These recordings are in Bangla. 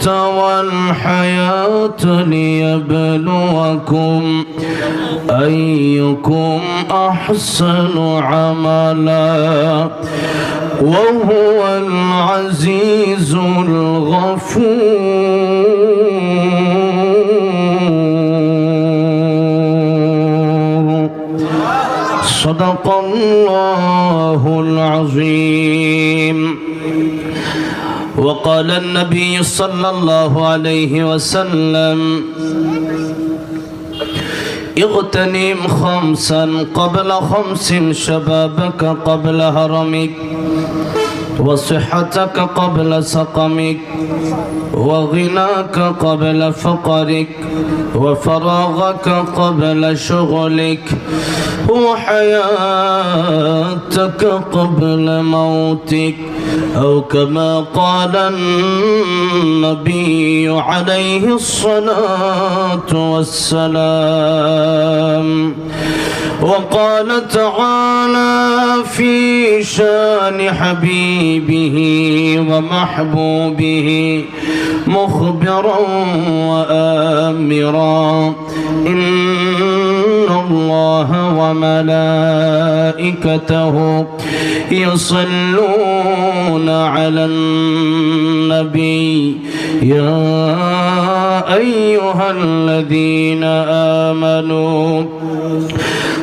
الموت والحياة ليبلوكم أيكم أحسن عملا وهو العزيز الغفور. صدق الله العظيم. وقال النبي صلى الله عليه وسلم اغتنم خمسا قبل خمس شبابك قبل هرمك. وصحتك قبل سقمك وغناك قبل فقرك وفراغك قبل شغلك وحياتك قبل موتك. أو كما قال النبي عليه الصلاة والسلام وقال تعالى في شان حبيبه ومحبوبه مخبرا وآمرا. إن الله وملائكته يصلون على النبي. يا أيها الذين آمنوا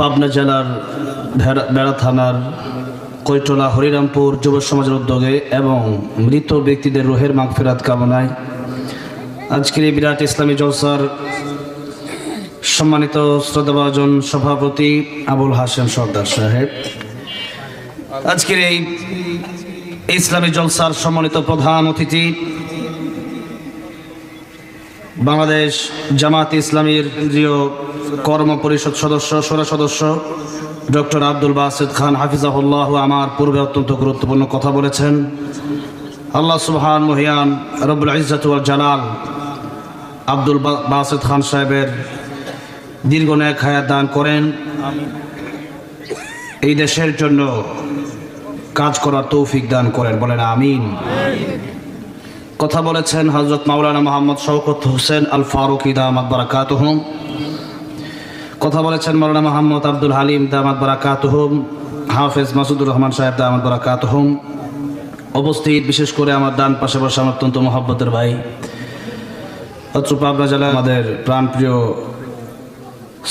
পাবনা জেলার বেড়া থানার কৈটলা হরিরামপুর যুব সমাজের উদ্যোগে এবং মৃত ব্যক্তিদের রোহের মাগফিরাত কামনায় আজকের এই বিরাট ইসলামী জলসার সম্মানিত শ্রদ্ধাভাজন সভাপতি আবুল হাসেম সর্দার সাহেব। আজকের এই ইসলামী জলসার সম্মানিত প্রধান অতিথি বাংলাদেশ জামাত ইসলামীর কেন্দ্রীয় কর্ম পরিষদ সদস্য সোরা সদস্য ডক্টর আব্দুল বাসেদ খান হাফিজাহুল্লাহ আমার পূর্বে অত্যন্ত গুরুত্বপূর্ণ কথা বলেছেন। আল্লাহ সুবহান মহিয়ান রব্বুল ইজ্জাতুল জালাল আব্দুল বাসেদ খান সাহেবের দীর্ঘ ন্যাক হায়াত দান করেন। এই দেশের জন্য কাজ করার তৌফিক দান করেন, বলেন আমিন। কথা বলেছেন হজরত মাওলানা মোহাম্মদ শওকত হোসেন আল ফারুক দামাত বারাকাতুহুম কথা বলেছেন মাওলানা মোহাম্মদ আব্দুল হালিম দামাত বারাকাতুহুম হাফেজ মাসুদুর রহমান সাহেব দামাত বারাকাতুহুম উপস্থিত বিশেষ করে আমার ডান পাশে বসে আমার অত্যন্ত মহব্বতের ভাই। পাবনা জেলায় আমাদের প্রাণপ্রিয়,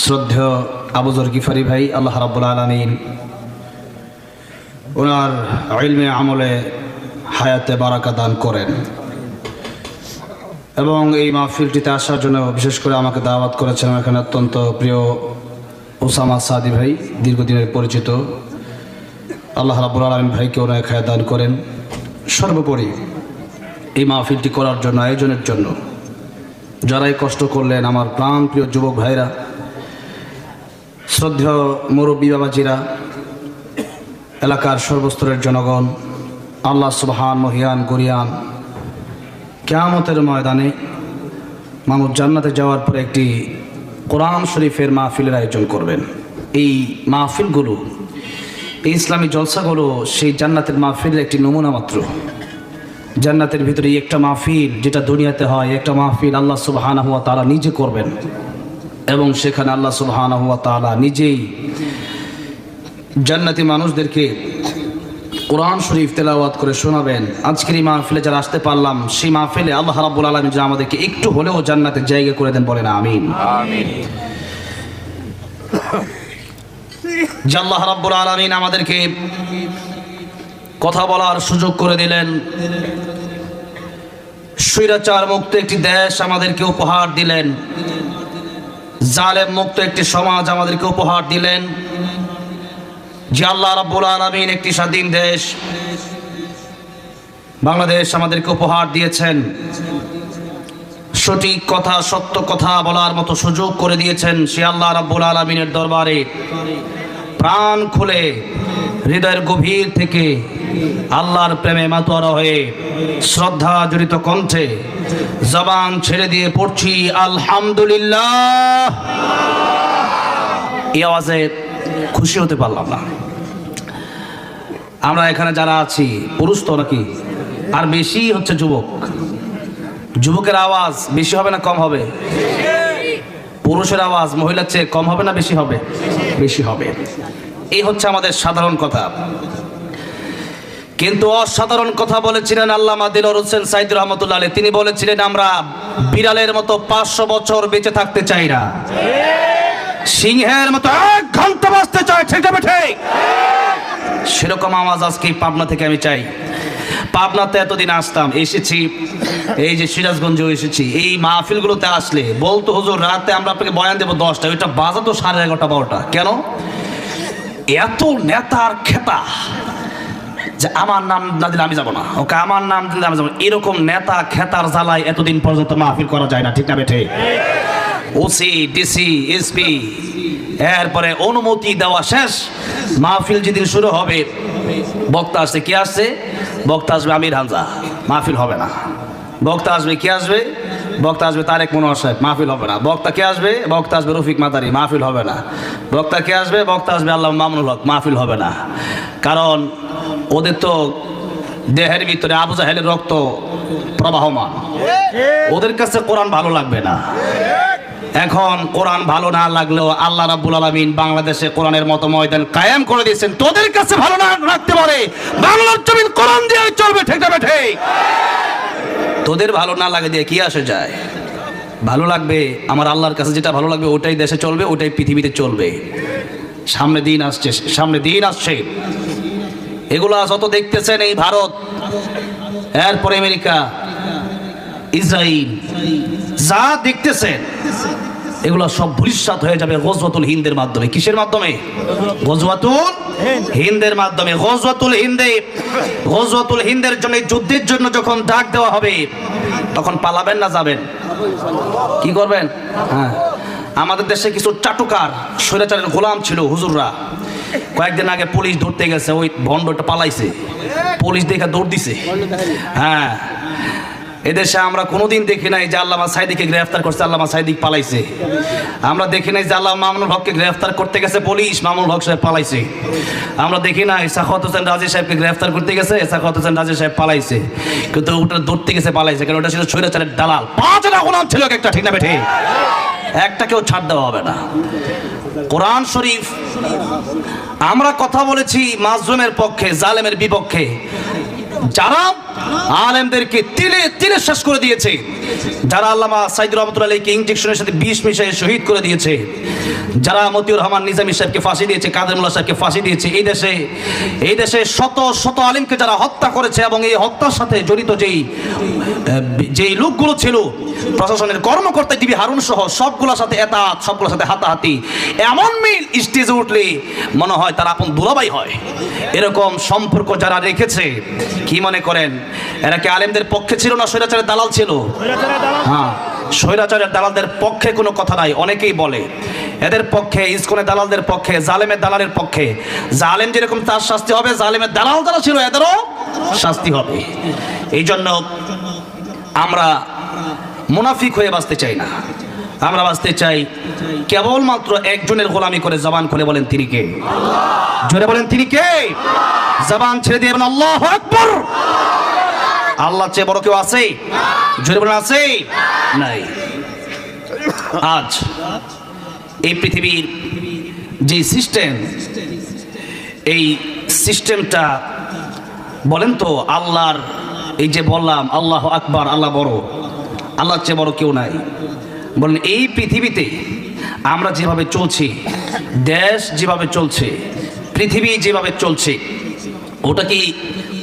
শ্রদ্ধেয় আবুজর গিফারি ভাই, আল্লাহ রাব্বুল আলমিন। ওনার ইলমে আমলে হায়াতে বারাকা দান করেন। এবং এই মাহফিলটিতে আসার জন্য বিশেষ করে আমাকে দাওয়াত করেছেন এখানে অত্যন্ত প্রিয় ওসামা সাদি ভাই, দীর্ঘদিনের পরিচিত। আল্লাহ রাবুল আলমিন ভাইকে ওনায় খায়া দান করেন। সর্বোপরি এই মাহফিলটি করার জন্য, আয়োজনের জন্য। যারাই কষ্ট করলেন আমার প্রাণ প্রিয় যুবক ভাইরা, শ্রদ্ধেয় মুরব্বী বাবাজিরা, এলাকার সর্বস্তরের জনগণ, আল্লাহ সুবহান, মহিয়ান, গরিয়ান কেয়ামতের ময়দানে মামুদ জান্নাতে যাওয়ার পরে একটি কোরআন শরীফের মাহফিলের আয়োজন করবেন। এই মাহফিলগুলো, এই ইসলামী জলসাগুলো সেই জান্নাতের মাহফিলের একটি নমুনা মাত্র। জান্নাতের ভিতরে একটা মাহফিল যেটা দুনিয়াতে হয়, একটা মাহফিল আল্লাহ সুবহানা হুয়া তারা নিজে করবেন এবং সেখানে আল্লাহ সুবহানা হুয়া তালা নিজেই জান্নাতি মানুষদেরকে কোরআন শরীফ তেলাওয়াত করে শোনাবেন। আজকের এই মাহফিলে যারা আসতে পারলাম সেই মাহফিলে আল্লাহ রাব্বুল আলমী যা আমাদেরকে একটু হলেও জান্নাতের জায়গা করে দেন বলেন আমিন। যে আল্লাহ রাব্বুল আলমিন আমাদেরকে কথা বলার সুযোগ করে দিলেন। স্বৈরাচার মুক্ত একটি দেশ আমাদেরকে উপহার দিলেন। জালেম মুক্ত একটি সমাজ আমাদেরকে উপহার দিলেন। যে আল্লাহ রাব্বুল আলামিন একটি স্বাধীন দেশ, বাংলাদেশ আমাদেরকে উপহার দিয়েছেন। সঠিক কথা, সত্য কথা বলার মতো সুযোগ করে দিয়েছেন সে আল্লাহ রাব্বুল আলামিনের দরবারে। প্রাণ খুলে, হৃদয়ের গভীর থেকে আল্লাহর প্রেমে মাতোয়ারা হয়ে, শ্রদ্ধা জড়িত কণ্ঠে জবান ছেড়ে দিয়ে পড়ছি, আলহামদুলিল্লাহ। এই আওয়াজে খুশি হতে পারলাম না। আমরা এখানে যারা আছি, পুরুষ তো নাকি? আর বেশি হচ্ছে যুবক। যুবকের আওয়াজ বেশি হবে না কম হবে? পুরুষের আওয়াজ মহিলার চেয়ে কম হবে না বেশি হবে? বেশি হবে। এই হচ্ছে আমাদের সাধারণ কথা। কিন্তু অসাধারণ কথা বলেছিলেন আল্লামা দিলর হোসেন সাইদ রহমতুল্লাহ তিনি বলেছিলেন, আমরা বিড়ালের মতো পাঁচশো বছর বেঁচে থাকতে চাই না। সিংহের মতো এক ঘণ্টা বাঁচতে চাই ঠিক আছে ঠিক সেরকম আওয়াজ আজকে পাবনা থেকে আমি চাই। পাবনাতে এতদিন আসতাম, এসেছি। এই যে সিরাজগঞ্জেও এসেছি। এই মাহফিলগুলোতে আসলে বলতো, হুজুর, রাতে আমরা আপনাকে বয়ান দেবো দশটা ওইটা বাজা তো সাড়ে এগারোটা, বারোটা। কেন? এত নেতার খেতা যে আমার নাম না দিলে আমি যাব না। ওকে, আমার নাম দিলে আমি যাব এরকম নেতা খেতার জ্বালায় এতদিন পর্যন্ত মাহফিল করা যায় না, ঠিক না বেঠে? ওসি ডিসি এসপি এরপরে অনুমতি দেওয়া শেষ। মাহফিল যেদিন শুরু হবে বক্তা আসছে কে আসছে? বক্তা আসবে আমির হামজা। মাহফিল হবে না। বক্তা আসবে কে আসবে? বক্তা আসবে তারেক মনোয়ার সাহেব। মাহফিল হবে না। বক্তা কে আসবে? বক্তা আসবে রফিক মাতারি মাহফিল হবে না। বক্তা কে আসবে? বক্তা আসবে আল্লাহ মামুনুল হক। মাহফিল হবে না। কারণ ওদের তো দেহের ভিতরে আবু জাহেলের রক্ত প্রবাহমান। ওদের কাছে কোরআন ভালো লাগবে না। এখন কোরআন ভালো না লাগলেও আল্লাহ রাব্বুল আলামিন বাংলাদেশে কোরআনের মতো ময়দান কায়েম করে দিয়েছেন। তোদের কাছে ভালো না রাখতে পারে। বাংলার জমিন কোরআন দিয়ে চলবে, ঠিক ঠিক। তোদের ভালো না লাগে দিয়ে কি আসে যায়? ভালো লাগবে, আমার আল্লাহর কাছে যেটা ভালো লাগবে, ওটাই দেশে চলবে, ওটাই পৃথিবীতে চলবে। সামনে দিন আসছে, সামনে দিন আসছে। এগুলো যত দেখতেছেন এই ভারত, এরপরে আমেরিকা ইসরায়েল যা দেখতেছেন এগুলো সব ভবিষ্যৎ হয়ে যাবে গজওয়াতুল হিন্দের মাধ্যমে। কিসের মাধ্যমে? গজওয়াতুল হিন্দের মাধ্যমে। গজওয়াতুল হিন্দে, গজওয়াতুল হিন্দের জন্য, যুদ্ধের জন্য যখন ডাক দেওয়া হবে, তখন পালাবেন না যাবেন। কি করবেন? হ্যাঁ। আমাদের দেশে কিছু চাটুকার, স্বৈরাচারের গোলাম ছিল হুজুররা। কয়েকদিন আগে পুলিশ ধরতে গেছে, ওই ভণ্ডটা পালাইছে। পুলিশ দেখে দৌড় দিছে। হ্যাঁ। এদেশে আমরা কোনোদিন দেখি নাই যে আল্লামা সাইদিকে গ্রেফতার করছে, আল্লামা সাইদিক পালাইছে। আমরা দেখি নাই যে আল্লাহ মামুনুল হককে গ্রেফতার করতে গেছে, পুলিশ মামুনুল হক সাহেব পালাইছে। আমরা দেখি নাই সাখাওয়াত হোসেন রাজি সাহেবকে গ্রেফতার করতে গেছে, সাখাওয়াত হোসেন রাজি সাহেব পালাইছে। কিন্তু ওটা ধরতে গেছে পালাইছে, কারণ ওটা ছিল স্বৈরাচারের দালাল। পাঁচটা গোলাম ছিল একটা, ঠিক না বেঠে? একটা কেউ ছাড় দেওয়া হবে না। কোরআন শরীফ, আমরা কথা বলেছি মাজলুমের পক্ষে, জালেমের বিপক্ষে। যারা আলেমদেরকে তিলে তিলে শেষ করে দিয়েছে। যারা আল্লামা সাইদুর রহমতুল্লাহ আলীকে ইঞ্জেকশনের সাথে বিষ মিশিয়ে শহীদ করে দিয়েছে, যারা মতিউর রহমান নিজামী সাহেবকে ফাঁসি দিয়েছে, কাদের মোল্লা সাহেবকে ফাঁসি দিয়েছে, এই দেশে এই দেশে শত শত আলিমকে যারা হত্যা করেছে এবং এই হত্যার সাথে জড়িত যেই যেই লোকগুলো ছিল, প্রশাসনের কর্মকর্তা ডিবি হারুন সহ সবগুলোর সাথে এতাত, সবগুলোর সাথে হাতাহাতি, এমন মিল স্টেজে উঠলে মনে হয় তারা আপন দুলাবাই হয়। এরকম সম্পর্ক যারা রেখেছে, কি মনে করেন? এরা কি আলেমদের পক্ষে ছিল না স্বৈরাচারের দালাল ছিল? হ্যাঁ স্বৈরাচারের দালালদের পক্ষে কোনো কথা নাই অনেকেই বলে। এদের পক্ষে ইস্কনের দালালদের পক্ষে জালেমের দালালের পক্ষে। জালেম যেরকম তার শাস্তি হবে জালেমের দালাল যারা ছিল এদেরও শাস্তি হবে। এই জন্য আমরা মুনাফিক হয়ে বাঁচতে চাই না। আমরা বাঁচতে চাই। কেবলমাত্র একজনের গোলামি করে জবান খুলে বলেন, তিনি কে? জোরে বলেন, তিনি কে? জবান ছেড়ে দিয়ে আল্লাহ আকবর। আল্লাহ চেয়ে বড় কেউ আছে? জোরে বলেন, আছে? নাই। আজ এই পৃথিবীর যে সিস্টেম, এই সিস্টেমটা, বলেন তো, আল্লাহর এই যে বললাম, আল্লাহ আকবার, আল্লাহ বড়। আল্লাহর চেয়ে বড় কেউ নাই। বলেন, এই পৃথিবীতে আমরা যেভাবে চলছি, দেশ যেভাবে চলছে, পৃথিবী যেভাবে চলছে, ওটা কি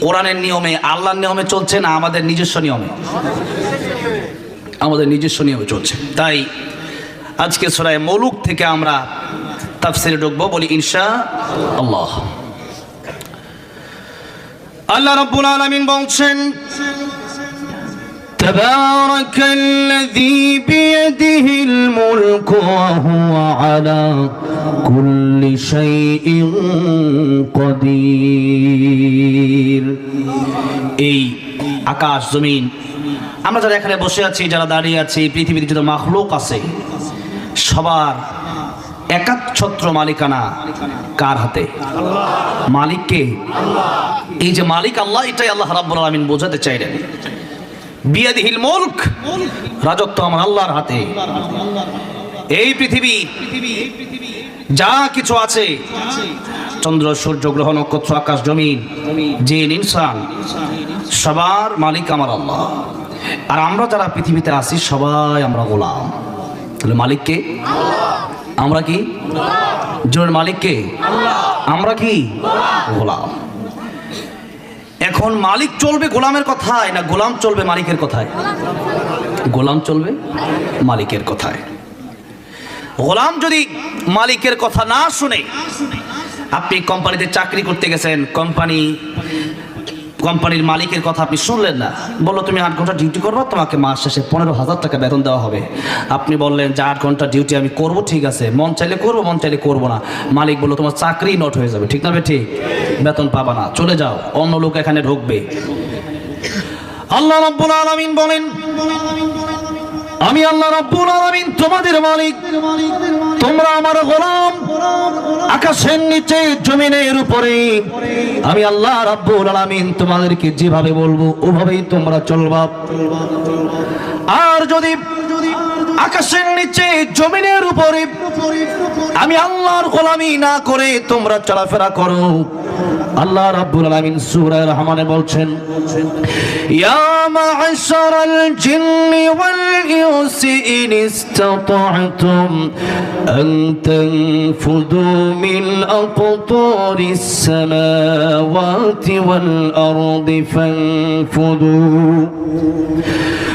কোরআনের নিয়মে, আল্লাহর নিয়মে চলছে না আমাদের নিজস্ব নিয়মে? আমাদের নিজস্ব নিয়মে চলছে। তাই আজকে সরাই মৌলুক থেকে আমরা তাফসিরে ঢুকবো, বলি ইনশা আল্লাহ। আল্লাহ রাব্বুল আলামিন বলছেন تبارك الذي بيده الملك وهو على كل شيء قدير এই আকাশ জমিন আমরা যারা এখানে বসে আছি যারা দাঁড়িয়ে আছি পৃথিবীতে যত মাখলুক আছে সবার একাচ্ছত্র মালিকানা কার হাতে মালিককে এই যে মালিক আল্লাহ এটাই আল্লাহ রাব্বুল আলামিন বোঝাতে চাইলেন বিয়াদিহিল মুলক, রাজত্ব আমার আল্লাহর হাতে। এই পৃথিবী, যা কিছু আছে, চন্দ্র, সূর্য, গ্রহ, নক্ষত্র, আকাশ, জমিন, জিন, ইনসান, সবার মালিক আমার আল্লাহ। আর আমরা যারা পৃথিবীতে আছি, সবাই আমরা গোলাম। তাহলে মালিককে আমরা কি? জোরের মালিককে আমরা কি? গোলাম। এখন মালিক চলবে গোলামের কথায় না গোলাম চলবে মালিকের কথায়? গোলাম চলবে মালিকের কথায়। গোলাম যদি মালিকের কথা না শুনে, আপনি কোম্পানিতে চাকরি করতে গেছেন, কোম্পানি কোম্পানির মালিকের কথা আপনি শুনলেন না। বলল, তুমি আট ঘণ্টা ডিউটি করব, তোমাকে মাস শেষে পনেরো হাজার টাকা বেতন দেওয়া হবে। আপনি বললেন যে, আট ঘণ্টা ডিউটি আমি করব, ঠিক আছে। মন চাইলে করব, মন চাইলে করব না। মালিক বলল, তোমার চাকরি নট হয়ে যাবে, ঠিক না ঠিক? বেতন পাবা না, চলে যাও, অন্য লোক এখানে ঢুকবে। আল্লাহ রব্বুল আলামিন বলেন আমি আল্লাহ রাব্বুল আলামিন তোমাদের মালিক। তোমরা আমার গোলাম। আকাশের নিচে, জমিনের উপরে। আমি আল্লাহ রাব্বুল আলামিন তোমাদেরকে যেভাবে বলব, ওভাবেই তোমরা চলবা। আর যদি আকাশের নিচে, জমিনের উপরে আমি আল্লাহর গোলামি না করে তোমরা চলাফেরা করো আল্লাহ রাব্বুল আলামিন সূরা রহমানে বলছেন ইয়া মা'শারাল জিন্নি ওয়াল ইনসি ইন ইসতাতা'তুম আন তানফুদু মিন আকতারিস সামাওয়াতি ওয়াল আরদি ফানফুদু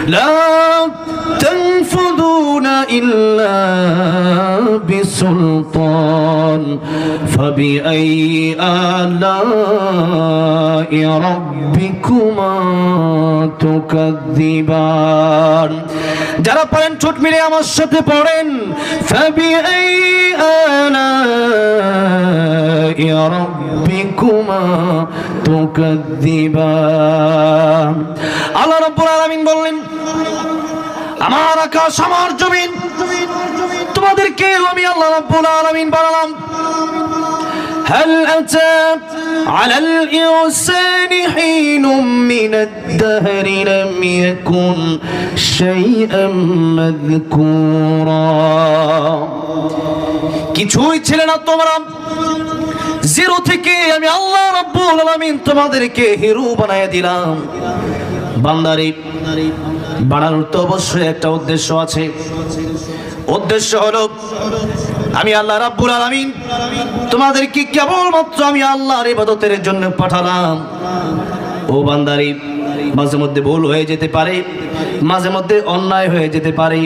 لا تنفذون إلا بسلطان فبأي آلاء ربكما تكذبان যারা পড়েন ছোট মিলে আমার সাথে পড়েন فبأي آلاء ربكما تكذبان আল্লাহ রাব্বুল আলামিন বললেন আমার আকাশ আমার জমিন তোমাদেরকে আমি আল্লাহ রাব্বুল আলামিন বানালাম هل أتى على الإنسان حين من الدهر لم يكن شيئا مذكورا কিছুই ছিল না তোমরা জিরো থেকে আমি আল্লাহ রাব্বুল আলামিন তোমাদেরকে হিরো বানায় দিলাম বান্দারি বানানোর তো অবশ্যই একটা উদ্দেশ্য আছে। উদ্দেশ্য হলো, আমি আল্লাহ রাব্বুল আলামিন, তোমাদেরকে কেবলমাত্র আমি আল্লাহর ইবাদতের জন্য পাঠালাম। ও বান্দারি, মাঝে মধ্যে ভুল হয়ে যেতে পারে, মাঝে মধ্যে অন্যায় হয়ে যেতে পারে।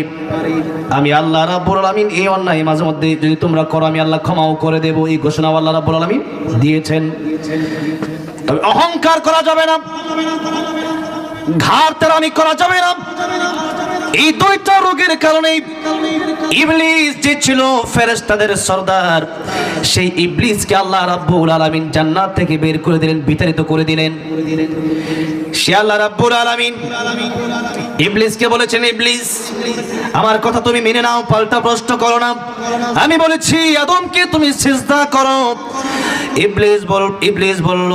আমি আল্লাহ রাব্বুল আলামিন, এই অন্যায় মাঝে মধ্যে যদি তোমরা করো, আমি আল্লাহ ক্ষমাও করে দেব। এই ঘোষণা আল্লাহ রাব্বুল আলামিন দিয়েছেন। তবে অহংকার করা যাবে না। ঘাড় করা যাবে না। এই দুইটা রোগের কারণে ইবলিস যে ছিল ফেরেশতাদের সর্দার, সেই ইবলিসকে আল্লাহ রাব্বুল আলামিন জান্নাত থেকে বের করে দিলেন, বিতাড়িত করে দিলেন। আল্লাহ বলেছেন আমার কথা তুমি মেনে নাও, পাল্টা প্রশ্ন করো না। আমি বলেছি, আদমকে তুমি সিজদা করো। ইবলিস বল, ইবলিস বলল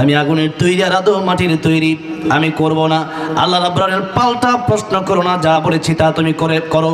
আমি আগুনের তৈরি আর আদম মাটির তৈরি, আমি করব না। আল্লাহ রাব্বুল আলামিন পাল্টা প্রশ্ন করো না, যা বলেছি তা তুমি করে, করো।